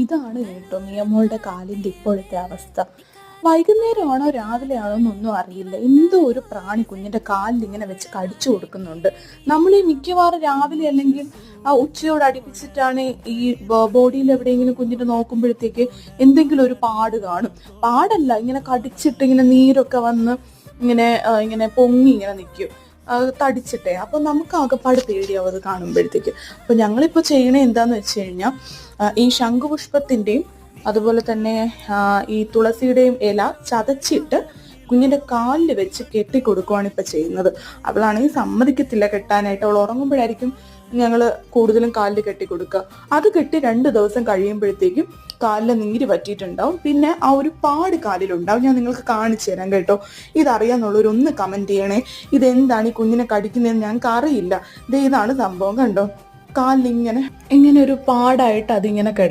ഇതാണ് കേട്ടോ നിയമോളുടെ കാലിന്റെ ഇപ്പോഴത്തെ അവസ്ഥ. വൈകുന്നേരമാണോ രാവിലെ ആണോ എന്നൊന്നും അറിയില്ല. എന്തോ ഒരു പ്രാണി കുഞ്ഞിന്റെ കാലിൽ ഇങ്ങനെ വെച്ച് കടിച്ചു കൊടുക്കുന്നുണ്ട്. നമ്മൾ ഈ മിക്കവാറും രാവിലെ അല്ലെങ്കിൽ ആ ഉച്ചയോട് അടുപ്പിച്ചിട്ടാണ് ഈ ബോഡിയിൽ എവിടെയെങ്കിലും കുഞ്ഞിന്റെ നോക്കുമ്പോഴത്തേക്ക് എന്തെങ്കിലും ഒരു പാട് കാണും. പാടല്ല ഇങ്ങനെ കടിച്ചിട്ട് ഇങ്ങനെ നീരൊക്കെ വന്ന് ഇങ്ങനെ ഇങ്ങനെ പൊങ്ങി ഇങ്ങനെ നിൽക്കും. തടിച്ചിട്ടെ. അപ്പൊ നമുക്ക് ആകപ്പാട് പേടിയാവും അത് കാണുമ്പോഴത്തേക്ക്. അപ്പൊ ഞങ്ങളിപ്പോ ചെയ്യണേ എന്താന്ന് വെച്ച് കഴിഞ്ഞാൽ ഈ ശംഖുപുഷ്പത്തിന്റെയും അതുപോലെ തന്നെ ഈ തുളസിയുടെയും ഇല ചതച്ചിട്ട് കുഞ്ഞിന്റെ കാലിൽ വെച്ച് കെട്ടി ഇപ്പം ചെയ്യുന്നത്. അവളാണെങ്കിൽ സമ്മതിക്കത്തില്ല കെട്ടാനായിട്ട്. അവൾ ഉറങ്ങുമ്പോഴായിരിക്കും ഞങ്ങൾ കൂടുതലും കാലിൽ കെട്ടി കൊടുക്കുക അത് കെട്ടി രണ്ട് ദിവസം കഴിയുമ്പോഴത്തേക്കും കാലിൽ നീര് പറ്റിയിട്ടുണ്ടാവും പിന്നെ ആ ഒരു പാട് കാലിലുണ്ടാവും. ഞാൻ നിങ്ങൾക്ക് കാണിച്ചു തരാം കേട്ടോ. ഇതറിയാന്നുള്ളവർ ഒന്ന് കമന്റ് ചെയ്യണേ. ഇതെന്താണ് ഈ കുഞ്ഞിനെ കടിക്കുന്നതെന്ന് ഞങ്ങൾക്ക് അറിയില്ല. ഇതാണ് സംഭവം കണ്ടോ? കാലിൽ ഇങ്ങനെ ഇങ്ങനെ ഒരു പാടായിട്ട് അതിങ്ങനെ